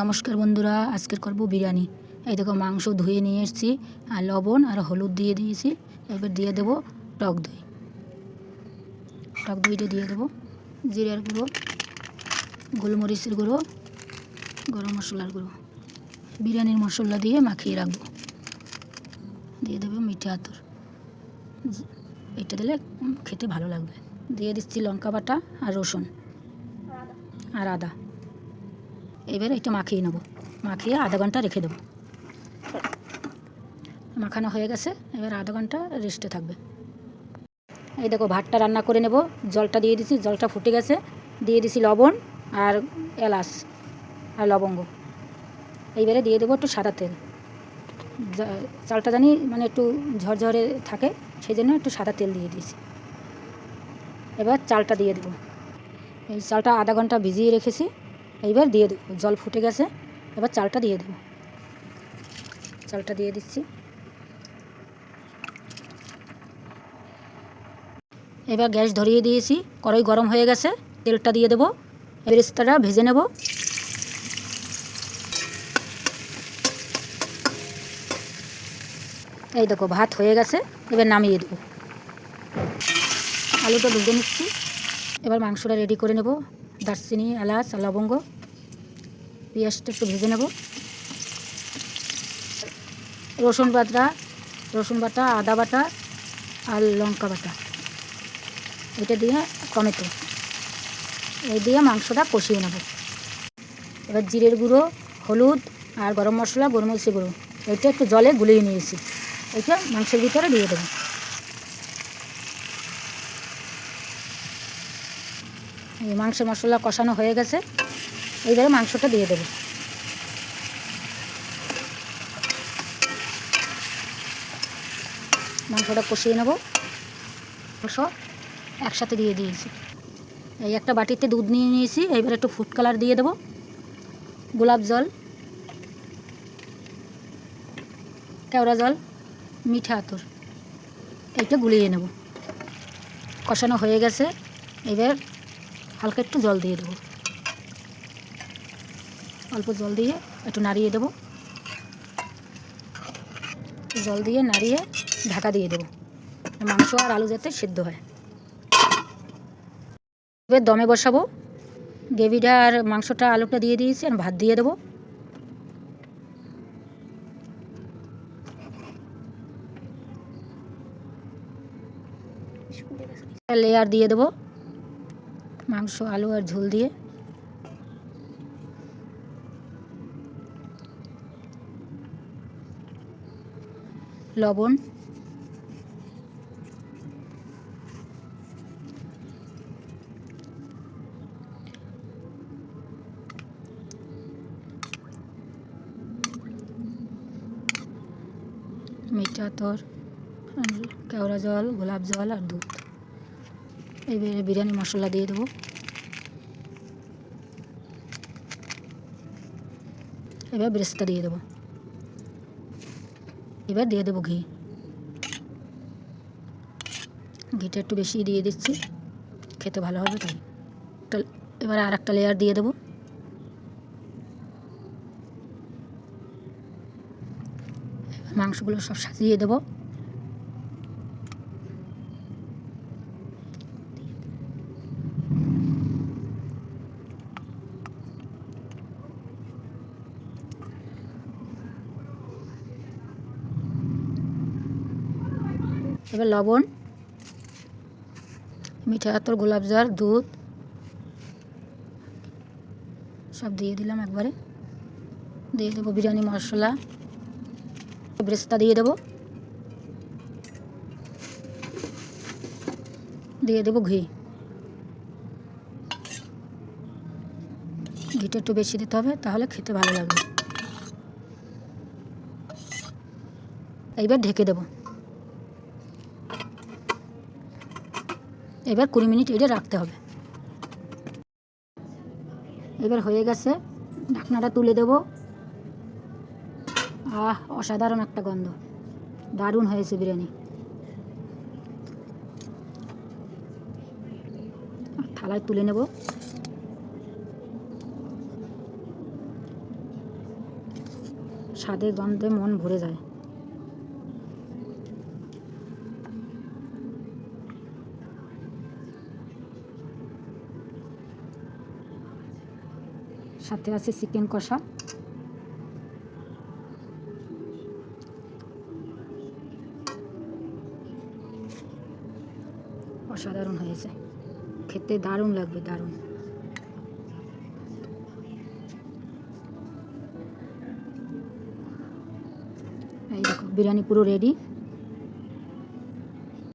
নমস্কার বন্ধুরা, আজকের করব বিরিয়ানি। এই দেখো মাংস ধুয়ে নিয়ে এসেছি, আর লবণ আর হলুদ দিয়ে দিয়েছি। এবার দিয়ে দেবো টক দই। টক দইটা দিয়ে দেবো, জিরার গুঁড়ো, গোলমরিচের গুঁড়ো, গরম মশলার গুঁড়ো। বিরিয়ানির মশলা দিয়ে মাখিয়ে রাখব। দিয়ে দেবো মিঠে আতর। এটা দিলে খেতে ভালো লাগবে। দিয়ে দিচ্ছি লঙ্কা বাটা আর রসুন। আর আদা। এবার এটা মাখিয়ে নেব। মাখিয়ে আধা ঘণ্টা রেখে দেবো। মাখানো হয়ে গেছে, এবার আধা ঘণ্টা রেস্টে থাকবে। এই দেখো, ভাতটা রান্না করে নেব। জলটা দিয়ে দিছি, জলটা ফুটে গেছে। দিয়ে দিছি লবণ আর এলাচ আর লবঙ্গ। এইবারে দিয়ে দেবো একটু সাদা তেল। চালটা জানি মানে একটু ঝরঝরে থাকে সেই জন্য একটু সাদা তেল দিয়ে দিয়েছি। এবার চালটা দিয়ে দেবো। এই চালটা আধা ঘণ্টা ভিজিয়ে রেখেছি। এইবার দিয়ে দেবো। জল ফুটে গেছে, এবার চালটা দিয়ে দেবো। চালটা দিয়ে দিচ্ছি। এবার গ্যাস ধরিয়ে দিয়েছি। কড়াই গরম হয়ে গেছে, তেলটা দিয়ে দেবো। বেরেস্তাটা ভেজে নেব। এই দেখো, ভাত হয়ে গেছে, এবার নামিয়ে দেবো। আলুটা ভেজে নিচ্ছি। এবার মাংসটা রেডি করে নেব। দারচিনি, এলাচ লবঙ্গ। পেঁয়াজটা একটু ভেজে নেব। রসুন বাটা রসুন বাটা, আদা বাটা আর লঙ্কা বাটা। এটা দিয়ে টমেটো। এই দিয়ে মাংসটা কষিয়ে নেব। এবার জিরের গুঁড়ো, হলুদ আর গরম মশলা, গোলমরিচের গুঁড়ো। এটা একটু জলে গুলিয়ে নিয়েছি। এটা মাংসের ভিতরে দিয়ে দেবো। এই মাংসের মশলা কষানো হয়ে গেছে। এইবারে মাংসটা দিয়ে দেবো। মাংসটা কষিয়ে নেব। মাংস একসাথে দিয়ে দিয়েছি। এই একটা বাটিতে দুধ নিয়ে নিয়েছি এইবার একটু ফুড কালার দিয়ে দেবো। গোলাপ জল, কেওড়া জল, মিঠা আতর, এইটা গুলিয়ে নেব। কষানো হয়ে গেছে, এবার হালকা একটু জল দিয়ে দেবো। অল্প জল দিয়ে একটু নাড়িয়ে দেবো। জল দিয়ে নাড়িয়ে ঢাকা দিয়ে দেবো। মাংস আর আলু যাতে সিদ্ধ হয়। এবার দমে বসাবো। গ্রেভিটা আর মাংসটা আলুটা দিয়ে দিয়েছি, আর ভাত দিয়ে দেবো। লেয়ার দিয়ে দেবো। মাংস, আলু আর ঝোল দিয়ে। লবণ। মিঠা তোর কেওড়া জল, গোলাপ জল আর দুধ। এবারে বিরিয়ানি মশলা দিয়ে দেবো। এবার বেরেস্তা দিয়ে দেবো। এবার দিয়ে দেবো ঘি। ঘিটা একটু বেশি দিয়ে দিচ্ছি, খেতে ভালো হবে তাই। এবার আর একটা লেয়ার দিয়ে দেবো। মাংসগুলো সব সাজিয়ে দেবো। এবার লবণ, মিঠা আতর গোলাপ জল, দুধ, সব দিয়ে দিলাম একবারে। দিয়ে দেবো বিরিয়ানি মশলা, ব্রেস্তা দিয়ে দেবো। দিয়ে দেবো ঘি। ঘিটা একটু বেশি দিতে হবে, তাহলে খেতে ভালো লাগবে। এইবার ঢেকে দেবো। এবার কুড়ি মিনিট এটা রাখতে হবে। এবার হয়ে গেছে, ঢাকনাটা তুলে দেব। আহ, অসাধারণ একটা গন্ধ। দারুণ হয়েছে বিরিয়ানি। থালায় তুলে নেব। স্বাদে গন্ধে মন ভরে যায়। সাথে আছে চিকেন কষা। অসাধারণ হয়েছে। খেতে দারুণ লাগবে, দারুণ। এই দেখো, বিরিয়ানি পুরো রেডি